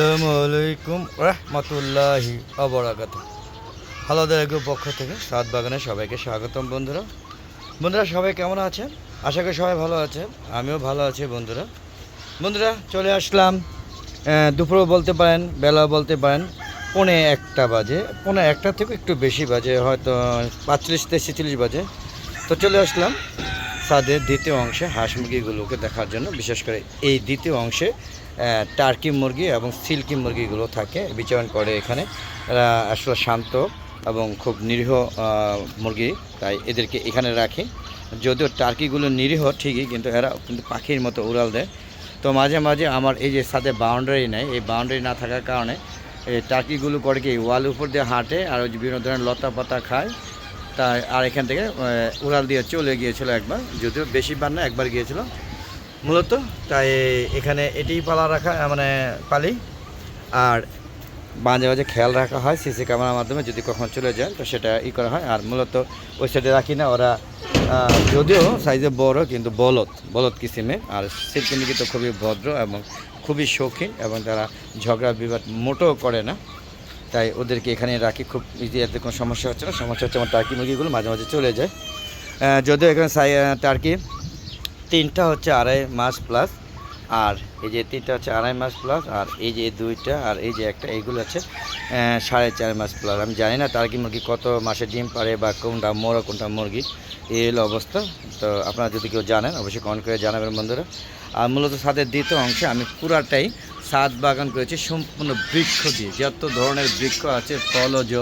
আসসালামু আলাইকুম রহমতুল্লাহি অবরাকাত হালাদা এগুর পক্ষ থেকে সাত বাগানে সবাইকে স্বাগতম বন্ধুরা। বন্ধুরা, সবাই কেমন আছেন? আশা করি সবাই ভালো আছে আমিও ভালো আছি বন্ধুরা। বন্ধুরা, চলে আসলাম। দুপুরও বলতে পারেন বেলা বলতে পারেন, পৌনে একটা বাজে। পৌনে একটা থেকে একটু বেশি বাজে, হয়তো পাঁচচল্লিশ থেকে বাজে। তো চলে আসলাম। সাদের দ্বিতীয় অংশে হাঁস মুরগিগুলোকে দেখার জন্য, বিশেষ করে এই দ্বিতীয় অংশে টার্কি মুরগি এবং সিল্কি মুরগিগুলো থাকে, বিচরণ করে এখানে। আসলে শান্ত এবং খুব নিরীহ মুরগি, তাই এদেরকে এখানে রাখি। যদিও টার্কিগুলো নিরীহ ঠিকই, কিন্তু এরা কিন্তু পাখির মতো উড়াল দেয়। তো মাঝে মাঝে আমার এই যে সাথে বাউন্ডারি নেই, এই বাউন্ডারি না থাকার কারণে এই টার্কিগুলো করে কি ওয়াল উপর দিয়ে হাঁটে, আর বিভিন্ন ধরনের লতা পাতা খায়। তাই আর এখান থেকে উড়াল দিয়ে চলে গিয়েছিল একবার, যদিও বেশিবার না, একবার গিয়েছিল। মূলত তাই এখানে এটিই পালা রাখা মানে পালি। আর মাঝে মাঝে খেয়াল রাখা হয় সিসি ক্যামেরার মাধ্যমে যদি কখনো চলে যায়, তো সেটা ই করা হয়। আর মূলত ওই সাইডে রাখি না, ওরা যদিও সাইজে বড়, কিন্তু বলদ বলদ কিসিমে। আর মুরগি তো খুবই ভদ্র এবং খুবই শৌখিন এবং তারা ঝগড়া বিবাদ মোটেও করে না। তাই ওদেরকে এখানে রাখি। খুব ইজি এতে কোনো সমস্যা হচ্ছে না। সমস্যা হচ্ছে আমার টার্কি মুরগিগুলো মাঝে মাঝে চলে যায়। যদিও এখানে সাই টার্কি তিনটা হচ্ছে আড়াই মাস প্লাস আর এই যে তিনটা হচ্ছে আড়াই মাস প্লাস আর এই যে দুইটা, আর এই যে একটা, এইগুলো হচ্ছে সাড়ে চার মাস প্লাস আমি জানি না টার্কি মুরগি কত মাসে ডিম পারে বা কোনটা মোড়া, কোনটা মুরগি, এই হলো অবস্থা। তো আপনারা যদি কেউ জানেন, অবশ্যই কমেন্ট করে জানাবেন বন্ধুরা। আর মূলত ছাদের দ্বিতীয় অংশে আমি পুরাটাই ছাদ বাগান করেছি, সম্পূর্ণ বৃক্ষ দিয়ে। যত ধরনের বৃক্ষ আছে, ফলজ,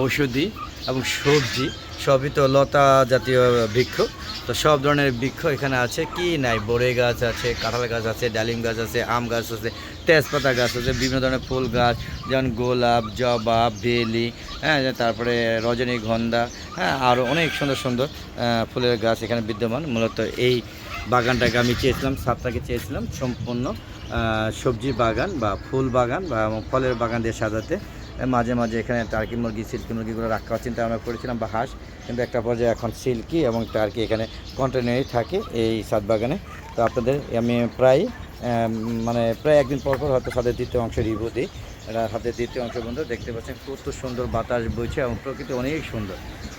ঔষধি এবং সবজি, সবই তো লতা জাতীয় বৃক্ষ। তো সব ধরনের বৃক্ষ এখানে আছে, কি নাই? বড়ে গাছ আছে, কাঁঠাল গাছ আছে, ডালিম গাছ আছে, আম গাছ আছে, তেজপাতা গাছ আছে, বিভিন্ন ধরনের ফুল গাছ, যেমন গোলাপ, জবা, বেলি হ্যাঁ তারপরে রজনীগন্ধা হ্যাঁ আরও অনেক সুন্দর সুন্দর ফুলের গাছ এখানে বিদ্যমান। মূলত এই বাগানটাকে আমি চেয়েছিলাম সাতটাকে চেয়েছিলাম, সম্পূর্ণ সবজি বাগান বা ফুল বাগান বা ফলের বাগান দিয়ে সাজাতে। মাঝে মাঝে এখানে টার্কি মুরগি, সিল্কি মুরগিগুলো রাখার চিন্তা ভাবনা করেছিলাম, বা হাঁস। কিন্তু একটা পর্যায়ে এখন সিল্কি এবং টার্কি এখানে কন্টিনিউই থাকে এই সাত বাগানে। তো আপনাদের, আমি প্রায় মানে প্রায় একদিন পর পর হয়তো সাথে দ্বিতীয় অংশ রিভিউ দিই। হাতের দ্বিতীয় অংশ বন্ধু দেখতে পাচ্ছেন কত সুন্দর বাতাস বইছে এবং প্রকৃতি অনেক সুন্দর।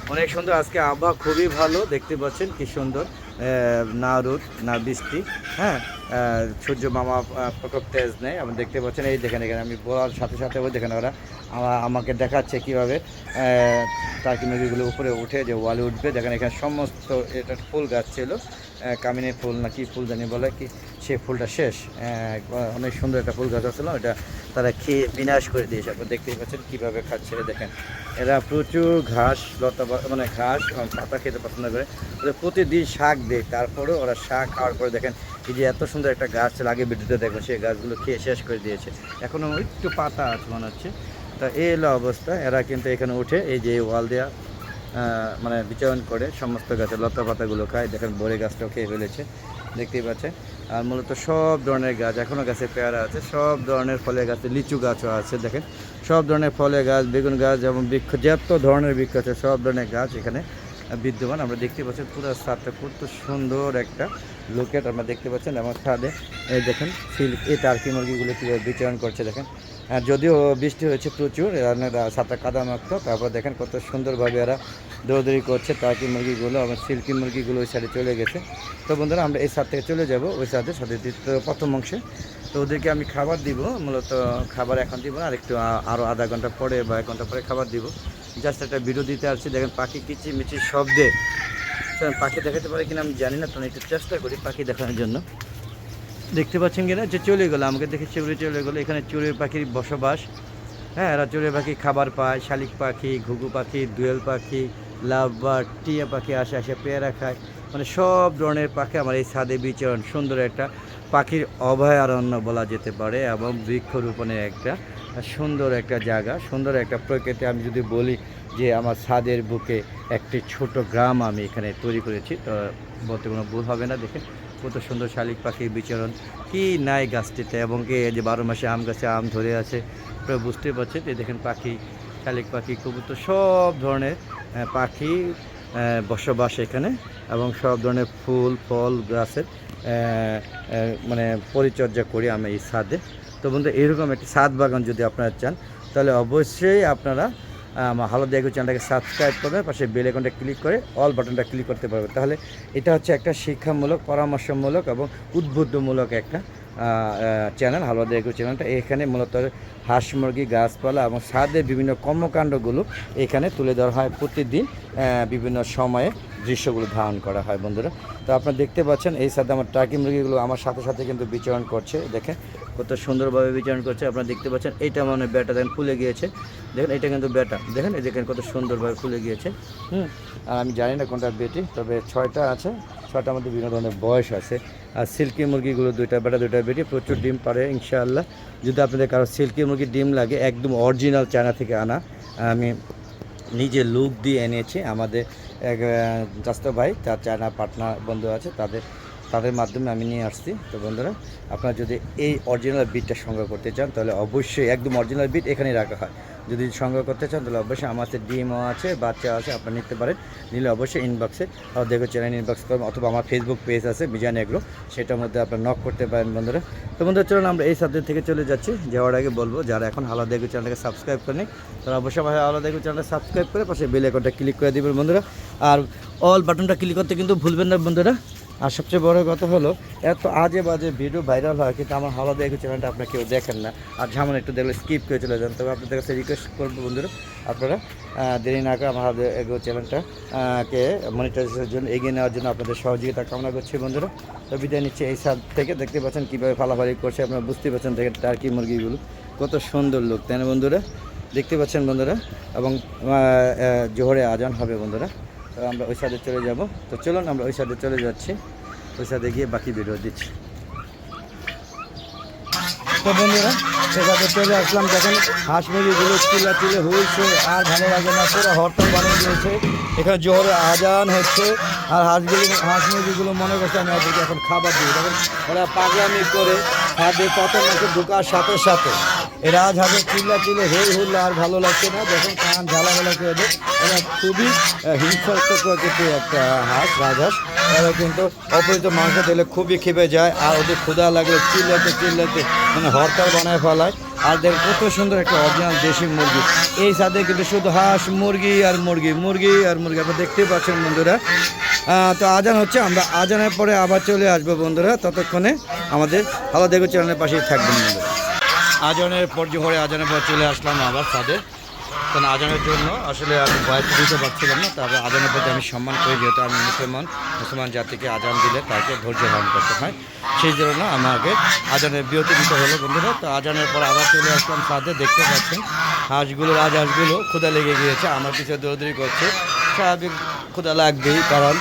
অনেক সুন্দর। আজকে আবহাওয়া খুবই ভালো, দেখতে পাচ্ছেন কি সুন্দর। না রোদ, না বৃষ্টি হ্যাঁ? সূর্য মামা প্রকোপ তেজ নেই। আপনি দেখতে পাচ্ছেন, এই দেখেন এখানে আমি বলার সাথে সাথে ওই দেখেন ওরা, আমা- আমাকে দেখাচ্ছে কীভাবে টার্কি নদীগুলো উপরে উঠে যে ওয়ালে উঠবে। দেখেন এখানে সমস্ত এটা ফুল গাছ ছিল। কামিনী ফুল না কি ফুল জানি বলে কি সেই ফুলটা শেষ। অনেক সুন্দর একটা ফুল গাছ আছিল এটা তারা খেয়ে বিনাশ করে দিয়েছে। আপনারা দেখতেই পাচ্ছেন কীভাবে খাচ্ছে দেখেন। এরা প্রচুর ঘাস, লতা মানে ঘাস এবং পাতা খেতে পছন্দ করে। প্রতিদিন শাক দেয়, তারপরেও ওরা শাক খাওয়ার পরে দেখেন এই যে এত সুন্দর একটা গাছ ছিল আগে বিদ্যুতে দেখবেন সেই গাছগুলো খেয়ে শেষ করে দিয়েছে। এখনও একটু পাতা আছে মনে হচ্ছে। তা এই অবস্থা, এরা কিন্তু এখানে উঠে এই যে ওয়াল দেওয়া মানে বিচরণ করে সমস্ত গাছের লতা পাতাগুলো খায়। দেখেন বড়ি গাছটাও খেয়ে ফেলেছে, দেখতেই পাচ্ছেন। আর মূলত সব ধরনের গাছ এখনও গাছে পেয়ারা আছে, সব ধরনের ফলের গাছে, লিচু গাছও আছে, দেখেন। সব ধরনের ফলের গাছ, বেগুন গাছ যেমন বৃক্ষ, যত ধরনের বৃক্ষ আছে, সব ধরনের গাছ এখানে বিদ্যমান। আমরা দেখতে পাচ্ছি পুরো ছাদটা কত সুন্দর একটা লোকেট আমরা দেখতে পাচ্ছেন, এবং ছাদে দেখেন সিল্ক এই টার্কি মুরগিগুলো কীভাবে বিচরণ করছে, দেখেন। যদিও বৃষ্টি হয়েছে প্রচুর ছাদটা কাদা মাখতো, তারপর দেখেন কত সুন্দরভাবে এরা দৌড়দৌড়ি করছে টার্কি মুরগিগুলো এবং সিল্কি মুরগিগুলো ওই সাইডে চলে গেছে। তো বন্ধুরা, আমরা এই সাদ থেকে চলে যাব, ওই সাথে সাথে প্রথম অংশে। তো ওদেরকে আমি খাবার দিব, মূলত খাবার এখন দিব না, আর একটু আরও আধা ঘণ্টা পরে বা এক ঘণ্টা পরে খাবার দিব। জাস্ট একটা ভিডিও দিতে আসছি, দেখেন পাখি কিচি মিচি শব্দে। পাখি দেখাতে পারে কিনা আমি জানি না, তো একটু চেষ্টা করি পাখি দেখানোর জন্য। দেখতে পাচ্ছেন কিনা? যে চলে গেলো, আমাকে দেখে চুড়ে চলে গেলো। এখানে চুড়ে পাখির বসবাস। হ্যাঁ এরা চুড়ে পাখি খাবার পায়, শালিক পাখি, ঘুঘু পাখি, দোয়েল পাখি লাভ বার্ড টিয়া পাখি আসে আসে পেয়ারা খায়। মানে সব ধরনের পাখি আমার এই ছাদে বিচরণ। সুন্দর একটা পাখির অভয়ারণ্য বলা যেতে পারে এবং বৃক্ষরোপণের একটা সুন্দর একটা জায়গা, সুন্দর একটা প্রকৃতি। আমি যদি বলি যে আমার ছাদের বুকে একটি ছোট গ্রাম আমি এখানে তৈরি করেছি। তো বলতে কোনো ভুল হবে না দেখে কত সুন্দর শালিক পাখির বিচরণ। কি নাই গাছটিতে এবং কি যে বারো মাসে আম গাছে আম ধরে আছে আপনারা বুঝতে পারছেন যে দেখেন পাখি, শালিক পাখি, কবুতর, সব ধরনের পাখি বসবাস এখানে এবং সব ধরনের ফুল, ফল, গাছের মানে পরিচর্যা করি আমি এই ছাদে। তো বন্ধু, এরকম একটি সাত বাগান যদি আপনারা চান, তাহলে অবশ্যই আপনারা হালদি এগো চ্যানেলটাকে সাবস্ক্রাইব করবেন পাশে বেল আইকনটা ক্লিক করে অল বাটনটা ক্লিক করতে পারবেন তাহলে এটা হচ্ছে একটা শিক্ষামূলক, পরামর্শমূলক এবং উদ্বুদ্ধমূলক একটা চ্যানেল হালুয়া এগো চ্যানেলটা। এখানে মূলত হাঁস মুরগি, গাছপালা এবং স্বাদের বিভিন্ন কর্মকাণ্ডগুলো এখানে তুলে ধরা হয় প্রতিদিন বিভিন্ন সময়ে দৃশ্যগুলো ধারণ করা হয় বন্ধুরা। তো আপনারা দেখতে পাচ্ছেন, এই সাথে আমার টার্কি মুরগিগুলো আমার সাথে সাথে কিন্তু বিচরণ করছে, দেখেন। কত সুন্দরভাবে বিচরণ করছে আপনারা দেখতে পাচ্ছেন এইটা মানে ব্যাটা দেখেন ফুলে গিয়েছে। দেখেন এটা কিন্তু ব্যাটা। দেখেন এই দেখেন কত সুন্দরভাবে ফুলে গিয়েছে। হুম। আর আমি জানি না কোনটা বেটি তবে ছয়টা আছে ছয়টার মধ্যে বিভিন্ন ধরনের বয়স আছে। আর সিল্কি মুরগিগুলো দুইটা বেটা দুইটা বেটি প্রচুর ডিম পারে ইনশাআল্লাহ। যদি আপনাদের কারও সিল্কি মুরগির ডিম লাগে একদম অরিজিনাল চায়না থেকে আনা আমি নিজে লুক দিয়ে এনেছি। আমাদের এক জাস্ত ভাই তার চায়না পার্টনার বন্ধু আছে তাদের তাদের মাধ্যমে আমি নিয়ে আসছি। তো বন্ধুরা, আপনারা যদি এই অরিজিনাল বিটটা সংগ্রহ করতে চান, তাহলে অবশ্যই একদম অরিজিনাল বিট এখানেই রাখা হয়। যদি সংগ্রহ করতে চান, তাহলে অবশ্যই আমার কাছে ডিমও আছে, বাচ্চা আছে, আপনারা নিতে পারেন। নিলে অবশ্যই ইনবক্সে আর দেখো চ্যানেল ইনবক্স করবেন অথবা আমার ফেসবুক পেজ আছে বিজান এগ্রো, সেটার মধ্যে আপনারা নক করতে পারেন বন্ধুরা। তো বন্ধুরা, চলুন আমরা এই সাবজেক্ট থেকে চলে যাচ্ছি। যাওয়ার আগে বলব, যারা এখন হালা দেখো চ্যানেলটাকে সাবস্ক্রাইব করেনি, তারা অবশ্যই আমার হালা দেখো চ্যানেলটা সাবস্ক্রাইব করে পাশে বেল আইকনটা ক্লিক করে দিবেন বন্ধুরা। আর অল বাটনটা ক্লিক করতে কিন্তু ভুলবেন না বন্ধুরা। আর সবচেয়ে বড় কথা হলো এত আজে বাজে ভিডিও ভাইরাল হয় কিন্তু আমার হালা দেখো চ্যানেলটা আপনারা কেউ দেখেন না। আর ঝামেলা একটু দেখলে স্কিপ করে চলে যান। তবে আপনাদের কাছে রিকোয়েস্ট করব বন্ধুরা আপনারা দেরি না করে আমার এগো চ্যানেলটা আহ, কে মনিটাইজেশনের জন্য এগিয়ে নেওয়ার জন্য আপনাদের সহযোগিতা কামনা করছি বন্ধুরা। তো বিদায় নিচ্ছে এই সাদ থেকে। দেখতে পাচ্ছেন কীভাবে ফালাফালি করছে আপনারা বুঝতে পারছেন দেখেন টার্কি মুরগিগুলো কত সুন্দর লোক তাই না বন্ধুরা? দেখতে পাচ্ছেন বন্ধুরা এবং জোহরে আজান হবে বন্ধুরা। তো আমরা ওই সাইডে চলে যাব। তো চলুন আমরা ওই সাইডে চলে যাচ্ছি। ওই সাইডে গিয়ে বাকি ভিডিও দিচ্ছি। তো বন্ধুরা সেখানে চলে আসলাম। দেখেন হাঁস মুরগিগুলো চিল্লা চিলে হয়েছে আর ভালো লাগে না, পুরো হরতাল বানিয়ে দিয়েছে। এখানে জোহরে আজান হচ্ছে আর হাঁসগুলো হাঁস মুরগিগুলো মনে করছে আমি ওদেরকে এখন খাবার দিই। দেখেন, ওরা পাগলামি করে হাতে মুখে ঢোকার সাথে সাথে। এ রাজহাঁসের চিল্লা চিলে হই হুল্লা আর ভালো লাগছে না যখন কান ঝালামেলা করে এরা খুবই হিংসাত্মক একটা হাঁস রাজহাঁস এরা কিন্তু অপরিচিত মাংস দিলে খুবই খেপে যায়, আর ওদের ক্ষুধা লাগলে চিল্লাতে চিল্লাতে মানে হরতাল বানায় ফেলায়। আর দেখ কত সুন্দর একটা অরিজিনাল দেশি মুরগি। এই সাথে কিন্তু শুধু হাঁস, মুরগি আর মুরগি মুরগি আর মুরগি আপনারা দেখতেই পাচ্ছেন বন্ধুরা। তো আজান হচ্ছে, আমরা আজানের পরে আবার চলে আসব বন্ধুরা, ততক্ষণে আমাদের ভালো দেখো চ্যানেলের পাশেই থাকবেন বন্ধুরা। আজানের পর জোহরে আজানের পর চলে আসলাম আবার সাথে কারণ আজানের জন্য আসলে আমি ভয়েস দিতে পারছিলাম না তারপর আজানের প্রতি আমি সম্মান করি, যেহেতু আমি মুসলমান। মুসলমান জাতিকে আজান দিলে তাকে ধৈর্য ধারণ করতে হয়। সেই জন্য আমাকে আজানের বিরতি দিতে হলো, বন্ধুরা। তো আজানের পর আবার চলে আসলাম সাথে দেখতে পাচ্ছেন হাঁসগুলো রাজহাঁসগুলো ক্ষুদা লেগে গিয়েছে, আমার পিছিয়ে দৌড়দৌড়ি করছে। স্বাভাবিক ক্ষুদা লাগবেই, কারণ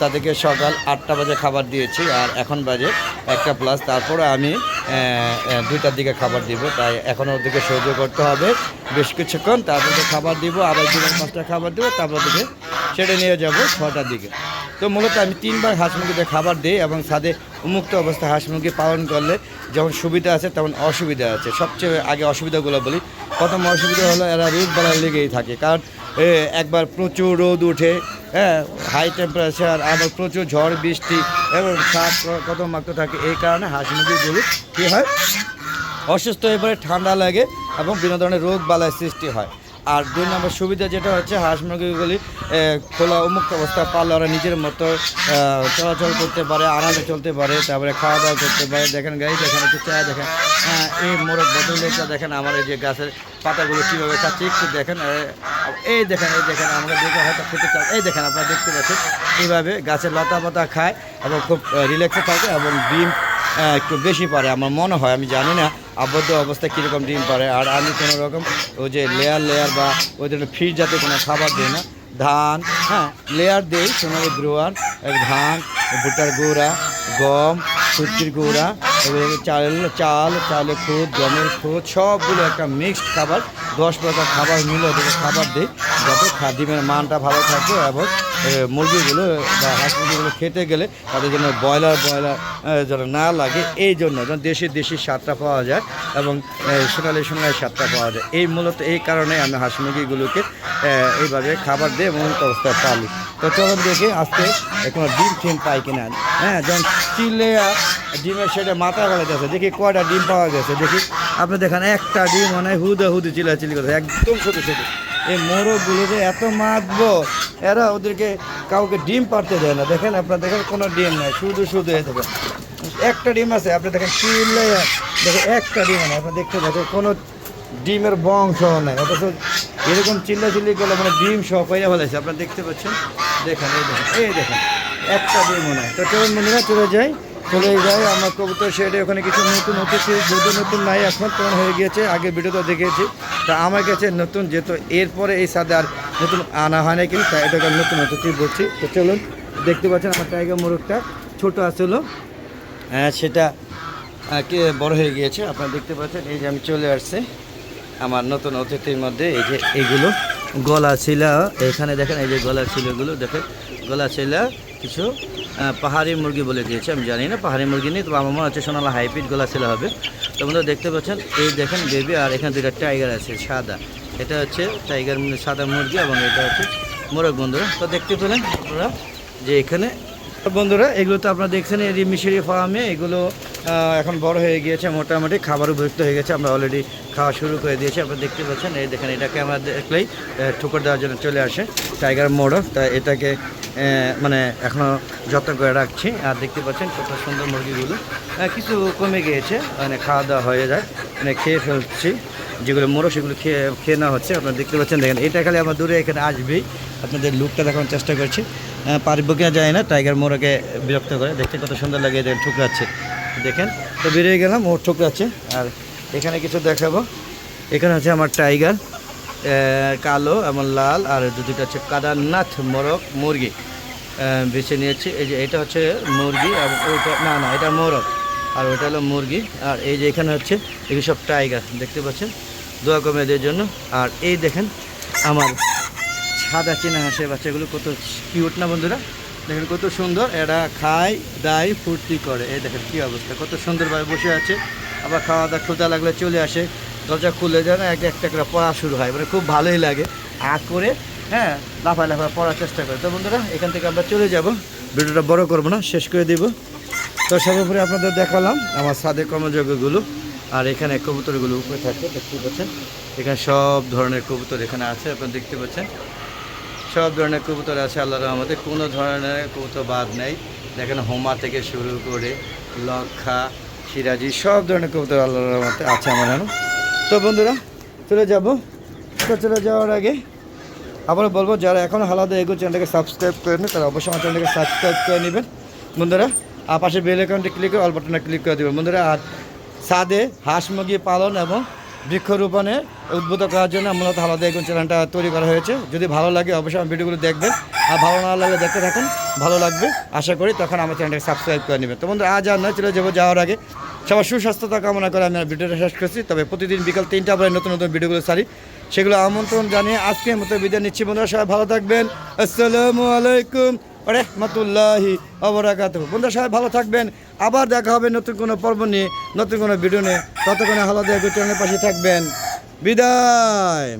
তাদেরকে সকাল আটটা বাজে খাবার দিয়েছি, আর এখন বাজে একটা প্লাস তারপরে আমি দুইটার দিকে খাবার দিব। তাই এখনও ওদেরকে সহ্য করতে হবে। বেশ কিছুক্ষণ তারপরে খাবার দিব, আবার দুবার পাঁচটা খাবার দেবো, তারপর দিকে সেটা নিয়ে যাব ছটার দিকে। তো মূলত আমি তিনবার হাঁস মুরগিতে খাবার দিই এবং সাথে উন্মুক্ত অবস্থায় হাঁস মুরগি পালন করলে যেমন সুবিধা আছে তেমন অসুবিধা আছে। সবচেয়ে আগে অসুবিধাগুলো বলি। প্রথম অসুবিধা হলো এরা রোদ বেলা লেগেই থাকে। কারণ একবার প্রচুর রোদ উঠে হ্যাঁ হাই টেম্পারেচার আবার প্রচুর ঝড় বৃষ্টি এবং সাপ কত মাত্র থাকে এই কারণে হাঁস মুরগিগুলো কী হয়? অসুস্থ হয়ে পড়ে ঠান্ডা লাগে এবং বিভিন্ন ধরনের রোগ বালায় সৃষ্টি হয়। আর দুই নম্বর সুবিধা যেটা হচ্ছে হাঁস মুরগিগুলি খোলা উন্মুক্ত অবস্থা পারলে ওরা নিজের মতো চলাচল করতে পারে আরামে চলতে পারে তারপরে খাওয়া দাওয়া করতে পারে। দেখেন গাড়ি দেখেন একটু চা দেখেন হ্যাঁ, এই মোরগ বদলেটা দেখেন আমার এই যে গাছের পাতাগুলো কীভাবে খাচ্ছে একটু দেখেন এই দেখেন এই দেখেন আমরা দেখে হয়তো খেতে চাই এই দেখেন, আপনারা দেখতে পাচ্ছেন এইভাবে গাছের লতা পাতা খায় এবং খুব রিল্যাক্সে থাকে এবং ডিম একটু বেশি পারে। আমার মনে হয়, আমি জানি না, আবদ্ধ অবস্থায় কীরকম ডিম পারে। আর আমি কোনো রকম ওই যে লেয়ার লেয়ার বা ওই জন্য ফিড জাতীয় কোনো খাবার দিই না। ধান হ্যাঁ লেয়ার দেই, সোনালি গ্রোয়ার ধান, ভুট্টার গুঁড়া, গম সুতির গুঁড়া এবং চাল চাল চালের খুদ, গমের খুদ, সবগুলো একটা মিক্সড খাবার। দশ প্রকার খাবার মিলে ওদেরকে খাবার দিই, যাতে খা- ডিমের মানটা ভালো থাকে এবং মুরগিগুলো বা হাঁস মুরগিগুলো খেতে গেলে তাদের জন্য ব্রয়লার ব্রয়লার যেন না লাগে, এই জন্য যেন দেশি দেশি স্বাদটা পাওয়া যায় এবং সোনালি সোনালি স্বাদটা পাওয়া যায়। এই মূলত এই কারণে আমি হাঁস মুরগিগুলোকে এইভাবে খাবার দিয়ে মুক্ত অবস্থায় পালি তো চলুন দেখি আজকে কোনো ডিম টিম পাই কিনা। হ্যাঁ যখন চিলে ডিমের সেটা মাথা গলাইতেছে দেখি কয়টা ডিম পাওয়া গেছে, দেখি। আপনি দেখেন, একটা ডিম মনে হুদে হুদে চিলাচিলি করছে একদম ছোটো ছোটো। এই মোরগগুলো যে এত মাতবো এরা ওদেরকে কাউকে ডিম পারতে দেয় না। দেখেন আপনার, দেখেন কোনো ডিম নাই, শুধু শুধু এ দেখেন। একটা ডিম আছে, আপনি দেখেন চিল্লে দেখেন একটা ডিম নেই, আপনি দেখতে দেখেন কোনো ডিমের বংশ নেই। অথচ এরকম চিল্লা চিল্লি করলে মানে ডিম সহ পাইয়া ফেলেছে আপনারা দেখতে পাচ্ছেন? দেখেন, এই দেখেন এই দেখেন, একটা মনে হয়। তো চলুন বন্ধুরা, চলে যাই চলে যাই। আমার কবুতর শেডে ওখানে কিছু নতুন অতিথি যদি নতুন নাই এখন তখন হয়ে গিয়েছে, আগে ভিডিওতে দেখেছি তা আমার কাছে নতুন, যেহেতু এরপরে এই সাদে আর নতুন আনা হয় না কিন্তু, তাই এটাকে নতুন অতিথি বলছি। তো চলুন, দেখতে পাচ্ছেন আমার টাইগার মোরগটা, ছোটো আসলো হ্যাঁ সেটা কে বড় হয়ে গিয়েছে, আপনারা দেখতে পাচ্ছেন। এই যে আমি চলে আসছি, আমার নতুন অতিথির মধ্যে, এই যে এইগুলো গলা ছিল, এখানে দেখেন এই যে গলা ছিলাগুলো দেখেন, গলা ছিলা কিছু পাহাড়ি মুরগি বলে দিয়েছে, আমি জানি না, পাহাড়ি মুরগি নেই তো আমার মনে হচ্ছে সোনালা হাইব্রিড গলা ছিলা হবে। তো বন্ধুরা দেখতে পাচ্ছেন, এই দেখেন বেবি আর এখানে দুটা টাইগার আছে, সাদা। এটা হচ্ছে টাইগার সাদা মুরগি এবং এটা হচ্ছে মোরগ, বন্ধুরা। তো দেখতে পেলেন আপনারা যে এখানে বন্ধুরা, এগুলো তো আপনারা দেখছেন, এই মিশরি ফার্মে এগুলো এখন বড় হয়ে গিয়েছে, মোটামুটি খাবার উপযুক্ত হয়ে গেছে, আমরা অলরেডি খাওয়া শুরু করে দিয়েছি, আপনারা দেখতে পাচ্ছেন, এই দেখেন, এটাকে আমরা দেখলেই ঠুকর দেওয়ার জন্য চলে আসে, টাইগার মোড়ক তা এটাকে মানে এখনও যত্ন করে রাখছি, আর দেখতে পাচ্ছেন কত সুন্দর মুরগিগুলো। কিছু কমে গিয়েছে মানে খাওয়া দাওয়া হয়ে যায় মানে খেয়ে ফেলছি, যেগুলো মোড়ক সেগুলো খেয়ে খেয়ে নেওয়া হচ্ছে, আপনারা দেখতে পাচ্ছেন, দেখেন, এটা খালি আমার দূরে এখানে আসবেই, আপনাদের লুকটা দেখানোর চেষ্টা করছি। পারব কিনা যায় না, টাইগার মোরকে বিরক্ত করে। দেখতে কত সুন্দর লাগে এদের ঠুকরাচ্ছে। দেখেন। তো বেরিয়ে গেলাম ওর ঠুকরাচ্ছে। আর এখানে কিছু দেখাবো। এখানে হচ্ছে আমার টাইগার কালো এবং লাল, আর দুটো হচ্ছে কাদারনাথ মোরগ। মুরগি বেছে নিয়েছি। এই যে এটা হচ্ছে মুরগি, আর ওইটা না না, এটা মোরগ আর ওইটা হলো মুরগি। আর এই যে এখানে হচ্ছে, এগুলো সব টাইগার, দেখতে পাচ্ছেন? দোয়া কমে এদের জন্য। আর এই দেখেন, আমার সাদা চীনা হাঁসের বাচ্চাগুলো কত কিউট না বন্ধুরা? দেখেন কত সুন্দর এরা খায়, দায়, ফুর্তি করে। এই দেখেন কী অবস্থা, কত সুন্দরভাবে বসে আছে। আবার খাওয়া দাওয়া ক্ষুদা লাগলে চলে আসে, দরজা খুলে যায় না, এক একটা করে পড়া শুরু হয়। মানে খুব ভালোই লাগে। আগ করে হ্যাঁ লাফায় লাফায় পড়ার চেষ্টা করে। তো বন্ধুরা, এখান থেকে আমরা চলে যাব। ভিডিওটা বড় করব না, শেষ করে দিব। তো সর্বোপরি আপনাদের দেখালাম আমার সাদে কর্মযোগ্যগুলো আর এখানে কবুতরগুলো উপরে থাকে, দেখতে পাচ্ছেন? এখানে সব ধরনের কবুতর এখানে আছে, আপনারা দেখতে পাচ্ছেন। সব ধরনের কবুতর আছে আল্লাহ রহমতে। কোনো ধরনের কবুতর বাদ নেই। দেখেন, হোমা থেকে শুরু করে লক্ষা, সিরাজি, সব ধরনের কবুতর আল্লাহ রহমতে আছে আমার তো বন্ধুরা, চলে যাব। তো চলে যাওয়ার আগে আবারও বলব, যারা এখন হালাদা এগো চ্যানেলটাকে সাবস্ক্রাইব করেন তারা অবশ্যই আমার চ্যানেলটাকে সাবস্ক্রাইব করে নেবেন। বন্ধুরা, আর পাশে বেল অ্যাকাউন্টে ক্লিক করে, অল ক্লিক করে দেবেন। বন্ধুরা, আর সাদে হাঁস মুরগি পালন এবং বৃক্ষরোপণে উদ্বুদ্ধ করার জন্য মূলত হালাদা এগুন চ্যানেলটা তৈরি করা হয়েছে। যদি ভালো লাগে অবশ্যই আমার ভিডিওগুলো দেখবেন। আর ভালো না লাগলে দেখতে থাকুন। ভালো লাগবে, আশা করি তখন আমার চ্যানেলটাকে সাবস্ক্রাইব করে নেবেন। তো বন্ধু, আজ আর নয়, চলে যাব যাওয়ার আগে। সবার সুস্বাস্থ্যতা কামনা করে আমি ভিডিওটা শেষ করছি। তবে প্রতিদিন বিকাল তিনটা পরে নতুন নতুন ভিডিওগুলো সারি সেগুলো আমন্ত্রণ জানিয়ে আজকের মতো বিদায় নিচ্ছি। বন্ধুরা, সবাই ভালো থাকবেন। আসসালামু আলাইকুম। রহমতুল্লাহি অবরাকাত বন্ধুরা, সবাই ভালো থাকবেন। আবার দেখা হবে নতুন কোনো পর্ব নিয়ে, নতুন কোনো ভিডিও নিয়ে। ততক্ষণে হালাদা চ্যানেলের পাশে থাকবেন। বিদায়।